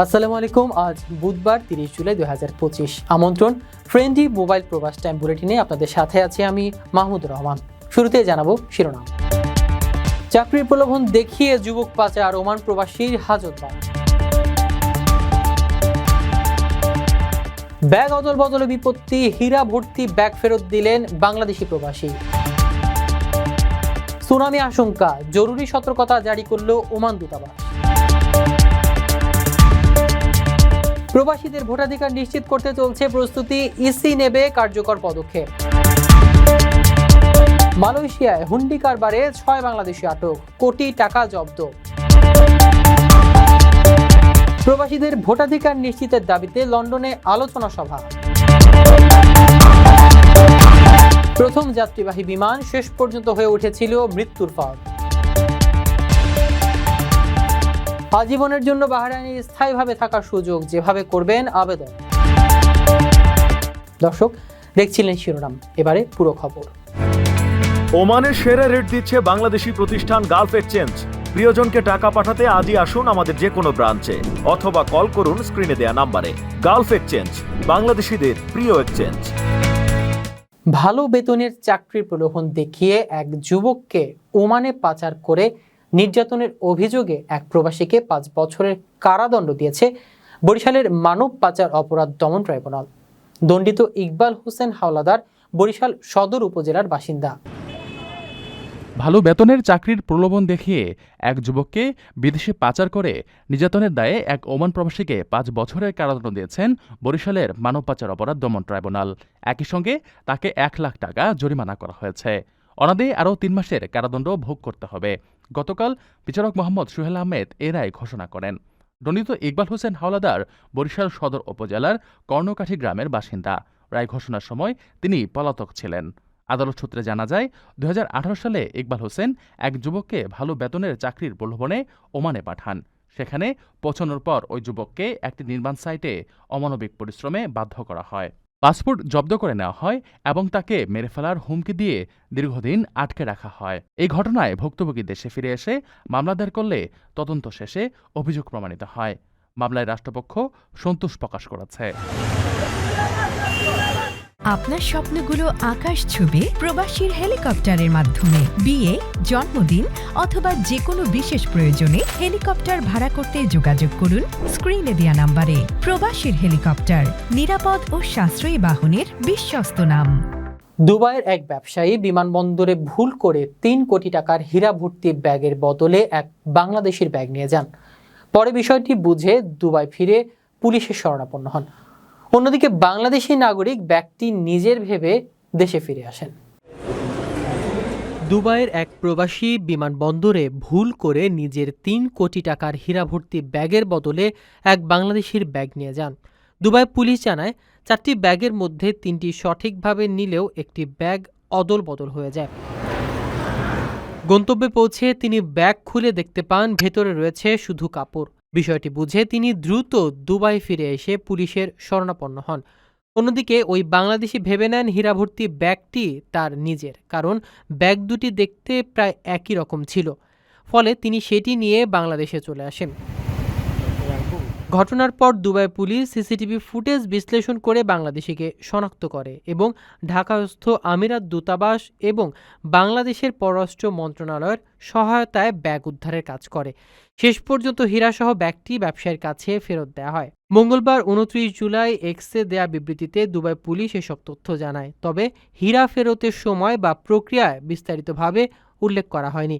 আসসালামু আলাইকুম, আজ বুধবার তিরিশ জুলাই দুই হাজার পঁচিশ। আমন্ত্রণ, ফ্রেন্ডলি মোবাইল প্রবাস টাইম বুলেটিনে আপনাদের সাথে আছি আমি মাহমুদুর রহমান। শুরুতে জানাব শিরোনাম। চাকরির প্রলোভন দেখিয়ে যুবক পাচার, ওমান প্রবাসীর হাজতবাগ ব্যাগ অদল বদলে বিপত্তি, হীরা ভর্তি ব্যাগ ফেরত দিলেন বাংলাদেশি প্রবাসী। সুনামি আশঙ্কা, জরুরি সতর্কতা জারি করল ওমান দূতাবাস। প্রবাসীদের ভোটাধিকার নিশ্চিত করতে চলছে প্রস্তুতি, ইসি নেবে কার্যকর পদক্ষেপ। মালয়েশিয়ায় হুন্ডি কারবারে ছয় বাংলাদেশি আটক, কোটি টাকা জব্দ। প্রবাসীদের ভোটাধিকার নিশ্চিতের দাবিতে লন্ডনে আলোচনা সভা। প্রথম যাত্রীবাহী বিমান শেষ পর্যন্ত হয়ে উঠেছিল মৃত্যুর ফাঁদ আজীবনের জন্য বাহরাইনে স্থায়ীভাবে থাকার সুযোগ যেভাবে করবেন আবেদন। দর্শক দেখছিলেন শিরোনাম। এবারে পুরো খবর। ওমানের সেরা রেট দিচ্ছে বাংলাদেশি প্রতিষ্ঠান গালফ এক্সচেঞ্জ। প্রিয়জনকে টাকা পাঠাতে আজই আসুন আমাদের যে কোনো ব্রাঞ্চে অথবা কল করুন স্ক্রিনে দেয়া নাম্বারে। গালফ এক্সচেঞ্জ বাংলাদেশিদের প্রিয় এক্সচেঞ্জ। ভালো বেতনের চাকরির প্রলোভন দেখিয়ে এক যুবককে ওমানে পাচার করে নির্যাতনের অভিযোগে এক প্রবাসীকে পাঁচ বছরের কারাদণ্ড দিয়েছে বরিশালের মানব পাচার অপরাধ দমন ট্রাইব্যুনাল। দণ্ডিত ইকবাল হোসেন হাওলাদার বরিশাল সদর উপজেলার বাসিন্দা। ভালো বেতনের চাকরির প্রলোভন দেখিয়ে এক যুবককে বিদেশে পাচার করে নির্যাতনের দায়ে এক ওমান প্রবাসীকে পাঁচ বছরের কারাদণ্ড দিয়েছেন বরিশালের মানব পাচার অপরাধ দমন ট্রাইব্যুনাল। একই সঙ্গে তাকে এক লাখ টাকা জরিমানা করা হয়েছে। অনাদে আরও তিন মাসের কারাদণ্ড ভোগ করতে হবে। গতকাল বিচারক মোহাম্মদ সুহেল আহমেদ এ রায় ঘোষণা করেন। দণ্ডিত ইকবাল হোসেন হাওলাদার বরিশাল সদর উপজেলার কর্ণকাঠি গ্রামের বাসিন্দা। রায় ঘোষণার সময় তিনি পলাতক ছিলেন। আদালত সূত্রে জানা যায়, দুহাজার আঠারো সালে ইকবাল হোসেন এক যুবককে ভালো বেতনের চাকরির প্রলোভনে ওমানে পাঠান। সেখানে পৌঁছানোর পর ওই যুবককে একটি নির্মাণ সাইটে অমানবিক পরিশ্রমে বাধ্য করা হয়। পাসপোর্ট জব্দ করে নেওয়া হয় এবং তাকে মেরে ফেলার হুমকি দিয়ে দীর্ঘদিন আটকে রাখা হয়। এই ঘটনায় ভুক্তভোগী দেশে ফিরে এসে মামলা দায়ের করলে তদন্ত শেষে অভিযোগ প্রমাণিত হয়। মামলায় রাষ্ট্রপক্ষ সন্তোষ প্রকাশ করেছে। আপনার স্বপ্নগুলো আকাশ ছবি প্রবাসীর হেলিকপ্টারের মাধ্যমে। বিয়ে, জন্মদিন অথবা যে কোনো বিশেষ প্রয়োজনে হেলিকপ্টার ভাড়া করতে যোগাযোগ করুন স্ক্রিনে দেয়া নাম্বারে। প্রবাসীর হেলিকপ্টার, নিরাপদ ও সাশ্রয়ী বাহনের বিশ্বস্ত নাম। দুবাইয়ের এক ব্যবসায়ী বিমানবন্দরে ভুল করে তিন কোটি টাকার হীরা ভর্তি ব্যাগের বদলে এক বাংলাদেশের ব্যাগ নিয়ে যান। পরে বিষয়টি বুঝে দুবাই ফিরে পুলিশের শরণাপন্ন হন। অন্যদিকে বাংলাদেশি নাগরিক ব্যাগটি নিজের ভেবে দেশে ফিরে আসেন। দুবাইয়ের এক প্রবাসী বিমানবন্দরে ভুল করে নিজের তিন কোটি টাকার হীরা ভর্তি ব্যাগের বদলে এক বাংলাদেশির ব্যাগ নিয়ে যান। দুবাই পুলিশ জানায়, চারটি ব্যাগের মধ্যে তিনটি সঠিকভাবে নিলেও একটি ব্যাগ অদল বদল হয়ে যায়। গন্তব্যে পৌঁছে তিনি ব্যাগ খুলে দেখতে পান, ভেতরে রয়েছে শুধু কাপড়। বিষয়টি বুঝে তিনি দ্রুত দুবাই ফিরে এসে পুলিশের শরণাপন্ন হন। অন্যদিকে ওই বাংলাদেশি ভেবে নেন হীরাভর্তি ব্যাগটি তার নিজের, কারণ ব্যাগ দুটি দেখতে প্রায় একই রকম ছিল। ফলে তিনি সেটি নিয়ে বাংলাদেশে চলে আসেন। ঘটনার পর দুবাই পুলিশ সিসিটিভি ফুটেজ বিশ্লেষণ করে বাংলাদেশিকে শনাক্ত করে এবং ঢাকাস্থ আমিরাত দূতাবাস এবং বাংলাদেশের পররাষ্ট্র মন্ত্রণালয়ের সহায়তায় ব্যাগ উদ্ধারের কাজ করে। শেষ পর্যন্ত হীরাসহ ব্যাগটি ব্যবসায়ীর কাছে ফেরত দেওয়া হয়। মঙ্গলবার উনত্রিশ জুলাই এক্সে দেয়া বিবৃতিতে দুবাই পুলিশ এসব তথ্য জানায়, তবে হীরা ফেরতের সময় বা প্রক্রিয়ায় বিস্তারিতভাবে উল্লেখ করা হয়নি।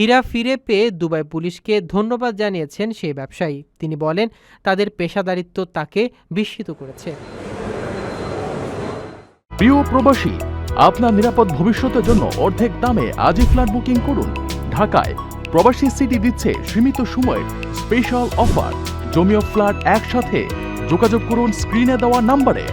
হীরা ফিরে পেয়ে দুবাই পুলিশকে ধন্যবাদ জানিয়েছেন সেই ব্যবসায়ী। তিনি বলেন, তাদের পেশাদারিত্ব তাকে বিস্মিত করেছে। প্রিয় প্রবাসী, আপনার নিরাপদ ভবিষ্যতের জন্য অর্ধেক দামে আজই ফ্ল্যাট বুকিং করুন। ঢাকায় প্রবাসী সিটি দিচ্ছে সীমিত সময়ের স্পেশাল অফার। জমিও ফ্ল্যাট একসাথে। যোগাযোগ করুন স্ক্রিনে দেওয়া নাম্বারে।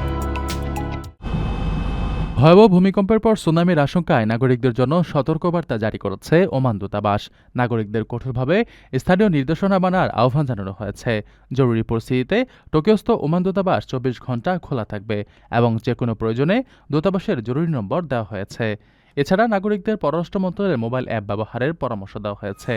ভয়াবহ ভূমিকম্পের পর সুনামির আশঙ্কায় নাগরিকদের জন্য সতর্কবার্তা জারি করেছে ওমান দূতাবাস। নাগরিকদের কঠোরভাবে স্থানীয় নির্দেশনা মানার আহ্বান জানানো হয়েছে। জরুরি পরিস্থিতিতে টোকিওস্থ ওমান দূতাবাস চব্বিশ ঘণ্টা খোলা থাকবে এবং যে কোনো প্রয়োজনে দূতাবাসের জরুরি নম্বর দেওয়া হয়েছে। এছাড়া নাগরিকদের পররাষ্ট্র মন্ত্রণালয়ের মোবাইল অ্যাপ ব্যবহারের পরামর্শ দেওয়া হয়েছে।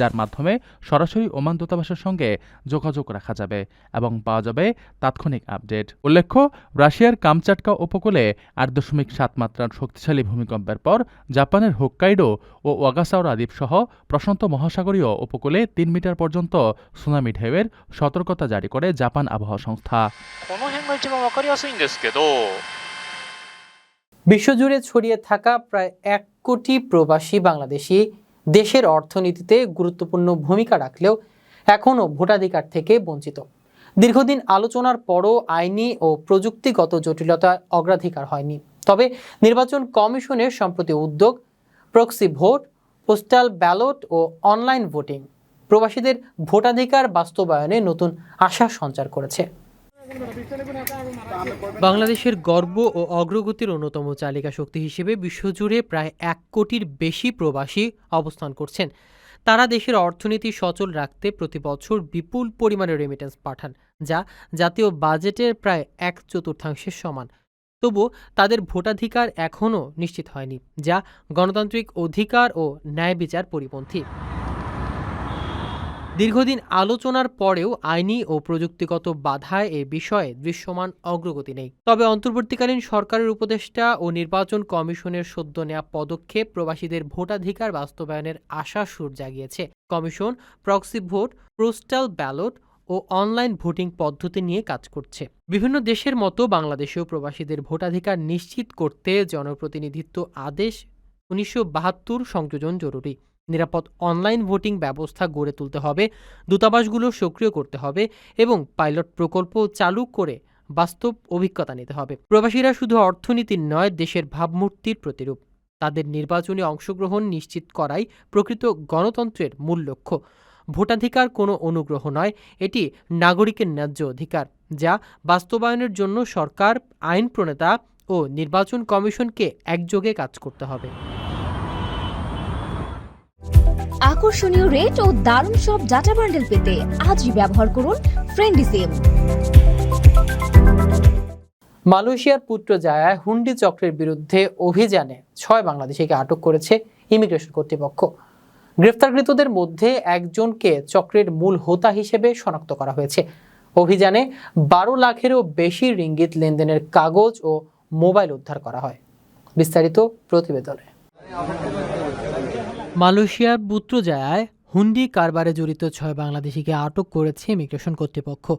যার মাধ্যমে সরাসরি ওমান দূতাবাসের সঙ্গে যোগাযোগ রাখা যাবে এবং পাওয়া যাবে তাৎক্ষণিক আপডেট। উল্লেখ্য রাশিয়ার কামচাটকা উপকূলে আট দশমিক সাত মাত্রার শক্তিশালী ভূমিকম্পের পর জাপানের হোক্কাইডো ও ওয়াগাসাওরা দ্বীপসহ প্রশান্ত মহাসাগরীয় উপকূলে তিন মিটার পর্যন্ত সুনামি ঢেউয়ের সতর্কতা জারি করে জাপান আবহাওয়া সংস্থা। বিশ্বজুড়ে ছড়িয়ে থাকা প্রায় এক কোটি প্রবাসী বাংলাদেশি দেশের অর্থনীতিতে গুরুত্বপূর্ণ ভূমিকা রাখলেও এখনও ভোটাধিকার থেকে বঞ্চিত। দীর্ঘদিন আলোচনার পরও আইনি ও প্রযুক্তিগত জটিলতা অগ্রাধিকার হয়নি। তবে নির্বাচন কমিশনের সম্প্রতি উদ্যোগ, প্রক্সি ভোট, পোস্টাল ব্যালট ও অনলাইন ভোটিং প্রবাসীদের ভোটাধিকার বাস্তবায়নে নতুন আশা সঞ্চার করেছে। বাংলাদেশের গর্ব ও অগ্রগতির অন্যতম চালিকা শক্তি হিসেবে বিশ্বজুড়ে প্রায় এক কোটির বেশি প্রবাসী অবস্থান করছেন। তারা দেশের অর্থনীতি সচল রাখতে প্রতি বছর বিপুল পরিমাণে রেমিটেন্স পাঠান, যা জাতীয় বাজেটের প্রায় এক চতুর্থাংশের সমান। তবু তাদের ভোটাধিকার এখনও নিশ্চিত হয়নি, যা গণতান্ত্রিক অধিকার ও ন্যায় বিচার পরিপন্থী। দীর্ঘদিন আলোচনার পরেও আইনি ও প্রযুক্তিগত বাধায় এ বিষয়ে দৃশ্যমান অগ্রগতি নেই। তবে অন্তর্বর্তীকালীন সরকারের উপদেষ্টা ও নির্বাচন কমিশনের সদ্য নেওয়া পদক্ষেপ প্রবাসীদের ভোটাধিকার বাস্তবায়নের আশা সুর জাগিয়েছে। Commission, proxy vote, postal ballot ও অনলাইন ভোটিং পদ্ধতি নিয়ে কাজ করছে। বিভিন্ন দেশের মতো বাংলাদেশেও প্রবাসীদের ভোটাধিকার নিশ্চিত করতে জনপ্রতিনিধিত্ব আদেশ, উনিশশো বাহাত্তর সংযোজন জরুরি। নিরাপদ অনলাইন ভোটিং ব্যবস্থা গড়ে তুলতে হবে, দূতাবাসগুলো সক্রিয় করতে হবে এবং পাইলট প্রকল্প চালু করে বাস্তব অভিজ্ঞতা নিতে হবে। প্রবাসীরা শুধু অর্থনীতির নয়, দেশের ভাবমূর্তির প্রতিরূপ। তাদের নির্বাচনী অংশগ্রহণ নিশ্চিত করাই প্রকৃত গণতন্ত্রের মূল লক্ষ্য। ভোটাধিকার কোনো অনুগ্রহ নয়, এটি নাগরিকের ন্যায্য অধিকার, যা বাস্তবায়নের জন্য সরকার আইন প্রণেতা ও নির্বাচন কমিশনকে একযোগে কাজ করতে হবে। আকর্ষণীয় রেট ও দারুণ সব ডাটা বান্ডেল পেতে আজই ব্যবহার করুন ফ্রেন্ডি সিম মালয়েশিয়ার পুত্র জায়ায় হুন্ডি চক্রের বিরুদ্ধে অভিযানে ছয় বাংলাদেশিকে আটক করেছে ইমিগ্রেশন কর্তৃপক্ষ। গ্রেফতারকৃতদের মধ্যে একজনকে চক্রের মূল হোতা হিসেবে শনাক্ত করা হয়েছে। অভিযানে বারো লাখেরও বেশি রিঙ্গিত লেনদেনের কাগজ ও মোবাইল উদ্ধার করা হয়। বিস্তারিত প্রতিবেদনে। মালয়েশিয়ার পুত্রজায়ায় হুন্ডি কারবারে জড়িত ছয় বাংলাদেশিকে আটক করেছে ইমিগ্রেশন কর্তৃপক্ষ।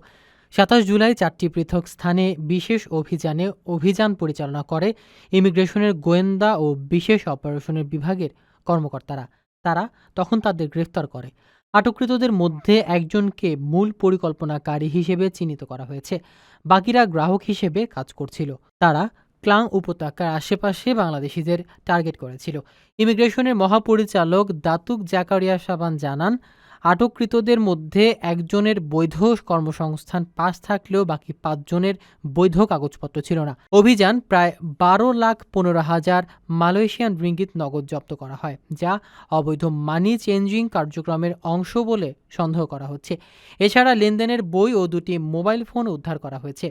সাতাশ জুলাই চারটি পৃথক স্থানে বিশেষ অভিযানে অভিযান পরিচালনা করে ইমিগ্রেশনের গোয়েন্দা ও বিশেষ অপারেশনের বিভাগের কর্মকর্তারা। তারা তখন তাদের গ্রেফতার করে। আটককৃতদের মধ্যে একজনকে মূল পরিকল্পনাকারী হিসেবে চিহ্নিত করা হয়েছে। বাকিরা গ্রাহক হিসেবে কাজ করছিল। তারা ক্লাং উপত্যকার আশেপাশে বাংলাদেশিদের টার্গেট করেছিল। ইমিগ্রেশনের মহাপরিচালক দাতুক জাকারিয়া সাবান জানান, আটককৃতদের মধ্যে একজনের বৈধ কর্মসংস্থান পাস থাকলেও বাকি পাঁচজনের বৈধ কাগজপত্র ছিল না। অভিযান প্রায় বারো লাখ পনেরো হাজার মালয়েশিয়ান রিঙ্গিত নগদ জব্দ করা হয়, যা অবৈধ মানি চেঞ্জিং কার্যক্রমের অংশ বলে সন্দেহ করা হচ্ছে। এছাড়া লেনদেনের বই ও দুটি মোবাইল ফোন উদ্ধার করা হয়েছে।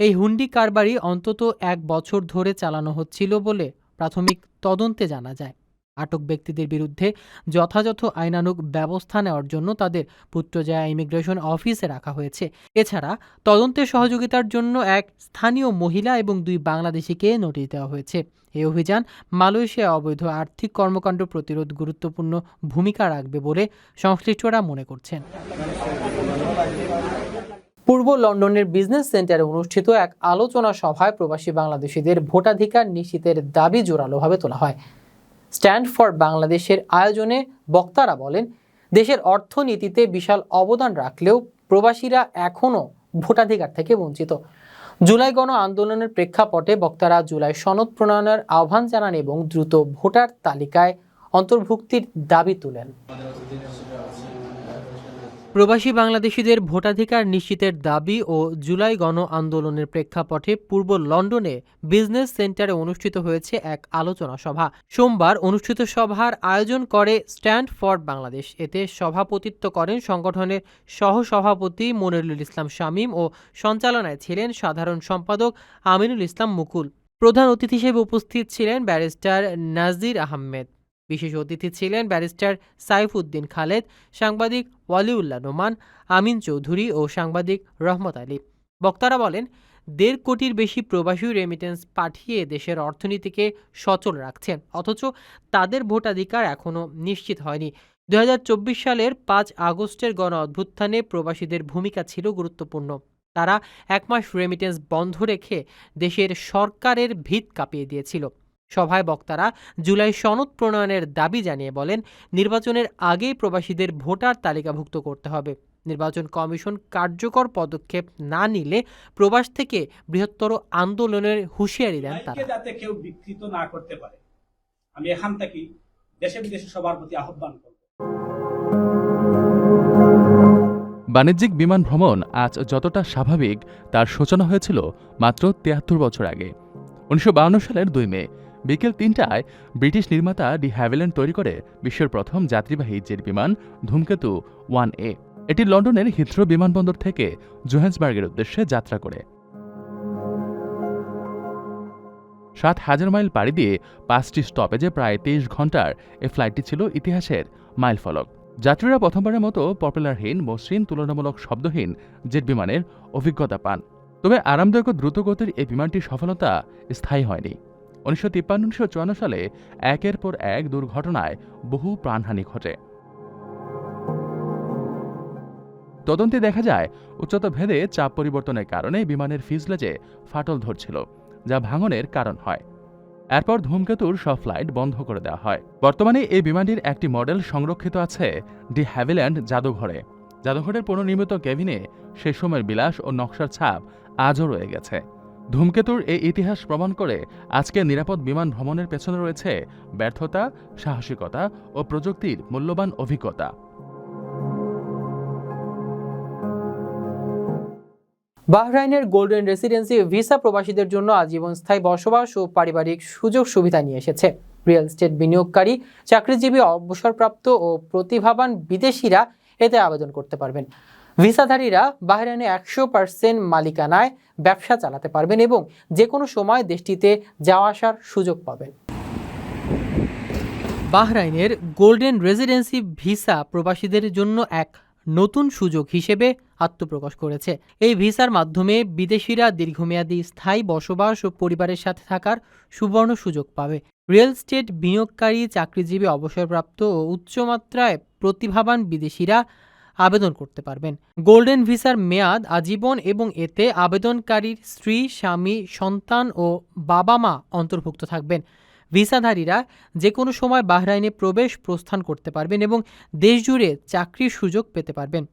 এই হুন্ডি কারবারি অন্তত এক বছর ধরে চালানো হচ্ছিল বলে প্রাথমিক তদন্তে জানা যায়। আটক ব্যক্তিদের বিরুদ্ধে যথাযথ আইনানুগ ব্যবস্থা নেওয়ার জন্য তাদের পুত্রজায়া ইমিগ্রেশন অফিসে রাখা হয়েছে। এছাড়া তদন্তে সহযোগিতার জন্য এক স্থানীয় মহিলা এবং দুই বাংলাদেশিকে নোটিশ দেওয়া হয়েছে। এই অভিযান মালয়েশিয়া অবৈধ আর্থিক কর্মকাণ্ড প্রতিরোধ গুরুত্বপূর্ণ ভূমিকা রাখবে বলে সংশ্লিষ্টরা মনে করছেন। পূর্ব লন্ডনের বিজনেস সেন্টারে অনুষ্ঠিত এক আলোচনা সভায় প্রবাসী বাংলাদেশিদের ভোটাধিকার নিশ্চিতের দাবি জোরালোভাবে তোলা হয়। স্ট্যান্ড ফর বাংলাদেশের আয়োজনে বক্তারা বলেন, দেশের অর্থনীতিতে বিশাল অবদান রাখলেও প্রবাসীরা এখনও ভোটাধিকার থেকে বঞ্চিত। জুলাই গণ আন্দোলনের প্রেক্ষাপটে বক্তারা জুলাই সনদ প্রণয়নের আহ্বান জানান এবং দ্রুত ভোটার তালিকায় অন্তর্ভুক্তির দাবি তুলেন। প্রবাসী বাংলাদেশিদের ভোটাধিকার নিশ্চিতের দাবি ও জুলাই গণ আন্দোলনের প্রেক্ষাপটে পূর্ব লন্ডনে বিজনেস সেন্টারে অনুষ্ঠিত হয়েছে এক আলোচনা সভা। সোমবার অনুষ্ঠিত সভার আয়োজন করে স্ট্যান্ড ফর বাংলাদেশ। এতে সভাপতিত্ব করেন সংগঠনের সহসভাপতি মনিরুল ইসলাম শামীম ও সঞ্চালনায় ছিলেন সাধারণ সম্পাদক আমিনুল ইসলাম মুকুল। প্রধান অতিথি হিসেবে উপস্থিত ছিলেন ব্যারিস্টার নাজির আহমেদ। বিশেষ অতিথি ছিলেন ব্যারিস্টার সাইফুদ্দিন খালেদ, সাংবাদিক ওয়ালিউল্লাহ নোমান, আমিন চৌধুরী ও সাংবাদিক রহমত আলী। বক্তারা বলেন, দেড় কোটির বেশি প্রবাসী রেমিটেন্স পাঠিয়ে দেশের অর্থনীতিকে সচল রাখছেন, অথচ তাদের ভোটাধিকার এখনও নিশ্চিত হয়নি। দু হাজার চব্বিশ সালের পাঁচ আগস্টের গণ অভ্যুত্থানে প্রবাসীদের ভূমিকা ছিল গুরুত্বপূর্ণ। তারা এক মাস রেমিটেন্স বন্ধ রেখে দেশের সরকারের ভিত কাঁপিয়ে দিয়েছিল। সভায় বক্তারা জুলাই সনদ প্রণয়নের দাবি জানিয়ে বলেন নির্বাচনের আগেই প্রবাসীদের ভোটার তালিকাভুক্ত করতে হবে। নির্বাচন কমিশন কার্যকর পদক্ষেপ না নিলে প্রবাস থেকে বৃহত্তর আন্দোলনের হুঁশিয়ারি দেন তারা। যাতে কেউ বিকৃত না করতে পারে আমি এখান থেকে দেশে বিদেশে সবার প্রতি আহ্বান করব। বাণিজ্যিক বিমান ভ্রমণ আজ যতটা স্বাভাবিক তার সূচনা হয়েছিল মাত্র তিয়াত্তর বছর আগে। উনিশশো সালের দুই মে বিকেল তিনটায় ব্রিটিশ নির্মাতা ডি হ্যাভিল্যান্ড তৈরি করে বিশ্বের প্রথম যাত্রীবাহী জেট বিমান ধূমকেতু ওয়ান এ। এটি লন্ডনের হিথ্রো বিমানবন্দর থেকে জোহেন্সবার্গের উদ্দেশ্যে যাত্রা করে। সাত হাজার মাইল পাড়ি দিয়ে পাঁচটি স্টপেজে প্রায় তেইশ ঘণ্টার এ ফ্লাইটটি ছিল ইতিহাসের মাইলফলক। যাত্রীরা প্রথমবারের মতো পপুলারহীন, মসৃণ, তুলনামূলক শব্দহীন জেট বিমানের অভিজ্ঞতা পান। তবে আরামদায়ক দ্রুতগতির এই বিমানটির সফলতা স্থায়ী হয়নি। উনিশশো তিপ্পান্ন উনিশশো চুয়ান্ন সালে একের পর এক দুর্ঘটনায় বহু প্রাণহানি ঘটে। তদন্তে দেখা যায়, উচ্চতা ভেদে চাপ পরিবর্তনের কারণে বিমানের ফিজলেজে ফাটল ধরছিল, যা ভাঙনের কারণ হয়। এরপর ধূমকেতুর সব ফ্লাইট বন্ধ করে দেওয়া হয়। বর্তমানে এই বিমানটির একটি মডেল সংরক্ষিত আছে ডি হ্যাভিল্যান্ড জাদুঘরে। জাদুঘরের পুনর্নির্মিত কেবিনে সে সময়ের বিলাস ও নকশার ছাপ আজও রয়ে গেছে। ধূমকেতুর এই ইতিহাস প্রমাণ করে আজকে নিরাপদ বিমান ভ্রমণের পেছনে রয়েছে ব্যর্থতা, সাহসিকতা ও প্রযুক্তির মূল্যবান অভিজ্ঞতা। বাহরাইনের গোল্ডেন রেসিডেন্সি ভিসা প্রবাসীদের জন্য আজীবন স্থায়ী বসবাস ও পারিবারিক সুযোগ সুবিধা নিয়ে এসেছে। রিয়েল এস্টেট বিনিয়োগকারী, চাকরিজীবী, অবসরপ্রাপ্ত ও প্রতিভাবান বিদেশিরা এতে আবেদন করতে পারবেন। ভিসাধারীরা বাহরাইনে একশো পার্সেন্ট মালিকানায় ব্যবসা চালাতে পারবেন এবং যে কোনো সময় দেশটিতে যাওয়া আসার সুযোগ পাবেন। বাহরাইনের গোল্ডেন রেসিডেন্সি ভিসা প্রবাসীদের জন্য এক নতুন সুযোগ হিসেবে আত্মপ্রকাশ করেছে। এই ভিসার মাধ্যমে বিদেশিরা দীর্ঘমেয়াদী স্থায়ী বসবাস ও পরিবারের সাথে থাকার সুবর্ণ সুযোগ পাবে। রিয়েল স্টেট বিনিয়োগকারী চাকরিজীবী অবসরপ্রাপ্ত ও উচ্চমাত্রায় প্রতিভাবান বিদেশিরা আবেদন করতে পারবেন। গোল্ডেন ভিসার মেয়াদ আজীবন এবং এতে আবেদনকারীর স্ত্রী, স্বামী, সন্তান ও বাবা মা অন্তর্ভুক্ত থাকবেন। ভিসাধারীরা যে কোনো সময় বাহরাইনে প্রবেশ প্রস্থান করতে পারবেন এবং দেশজুড়ে চাকরির সুযোগ পেতে পারবেন।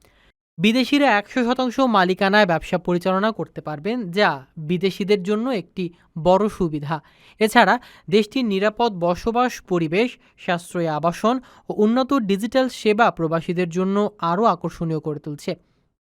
বিদেশিরা একশো শতাংশ মালিকানায় ব্যবসা পরিচালনা করতে পারবেন, যা বিদেশিদের জন্য একটি বড় সুবিধা। এছাড়া, দেশটির নিরাপদ বসবাস, পরিবেশ, সাশ্রয়ী আবাসন ও উন্নত ডিজিটাল সেবা প্রবাসীদের জন্য আরও আকর্ষণীয় করে তুলছে।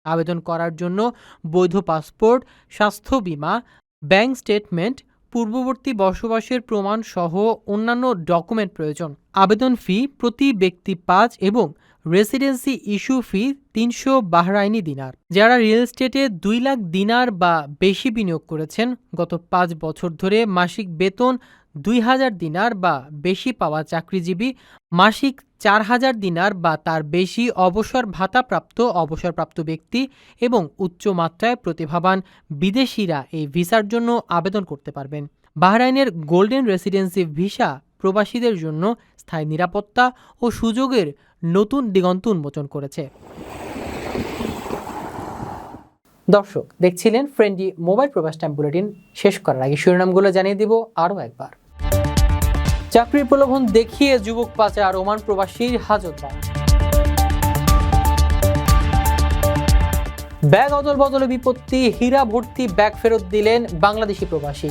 আবেদন করার জন্য বৈধ পাসপোর্ট, স্বাস্থ্য বিমা, ব্যাংক স্টেটমেন্ট, পূর্ববর্তী বসবাসের প্রমাণ সহ অন্যান্য ডকুমেন্ট প্রয়োজন। আবেদন ফি প্রতি ব্যক্তি পাঁচ এবং রেসিডেন্সি ইস্যু ফি তিনশো বাহরাইনি দিনার, যারা রিয়েল এস্টেটে দুই লাখ দিনার বা বেশি বিনিয়োগ করেছেন, গত পাঁচ বছর ধরে মাসিক বেতন দুই হাজার দিনার বা বেশি পাওয়া চাকরিজীবী মাসিক চার হাজার দিনার বা তার বেশি অবসর ভাতাপ্রাপ্ত অবসরপ্রাপ্ত ব্যক্তি এবং উচ্চ মাত্রায় প্রতিভাবান বিদেশিরা এই ভিসার জন্য আবেদন করতে পারবেন। বাহরাইনের গোল্ডেন রেসিডেন্সি ভিসা প্রবাসীদের জন্য স্থায়ী নিরাপত্তা ও সুযোগের নতুন দিগন্ত উন্মোচন করেছে। দর্শক, দেখছিলেন friendly mobile Probash time bulletin. শেষ করার আগে শিরোনামগুলো জানিয়ে দিব আরও একবার। চাকরির প্রলোভন দেখিয়ে যুবক পাচার ওমান প্রবাসীর হাজতবাগ ব্যাগ অদল বদলে বিপত্তি, হীরা ভর্তি ব্যাগ ফেরত দিলেন বাংলাদেশি প্রবাসী।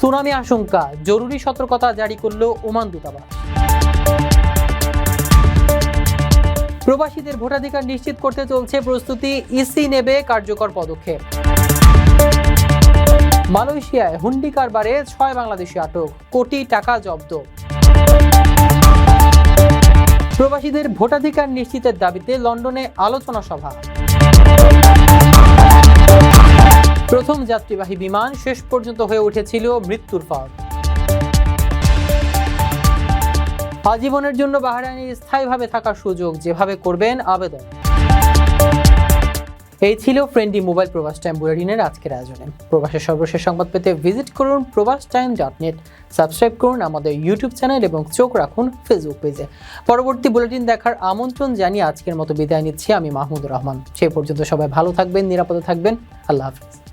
সুনামি আশঙ্কা, জরুরি সতর্কতা জারি করল ওমান দূতাবাস। প্রবাসীদের ভোটাধিকার নিশ্চিত করতে চলছে প্রস্তুতি ইসি নেবে কার্যকর পদক্ষেপ। মালয়েশিয়ায় হুন্ডি কারবারে ছয় বাংলাদেশি আটক, কোটি টাকা জব্দ। প্রবাসীদের ভোটাধিকার নিশ্চিতের দাবিতে লন্ডনে আলোচনা সভা। প্রথম যাত্রীবাহী বিমান শেষ পর্যন্ত হয়ে উঠেছিল মৃত্যুর ফাঁদ আজীবনের জন্য বাহরাইনে স্থায়ীভাবে থাকার সুযোগ যেভাবে করবেন, আবেদন। এই ছিল ফ্রেন্ডলি মোবাইল প্রবাস টাইম বুলেটিনের আজকের আয়োজনে। প্রবাসের সর্বশেষ সংবাদ পেতে ভিজিট করুন প্রবাস টাইম ডট নেট সাবস্ক্রাইব করুন আমাদের ইউটিউব চ্যানেল এবং চোখ রাখুন ফেসবুক পেজে। পরবর্তী বুলেটিন দেখার আমন্ত্রণ জানিয়ে আজকের মতো বিদায় নিচ্ছি আমি মাহমুদুর রহমান। সে পর্যন্ত সবাই ভালো থাকবেন, নিরাপদে থাকবেন। আল্লাহ হাফিজ।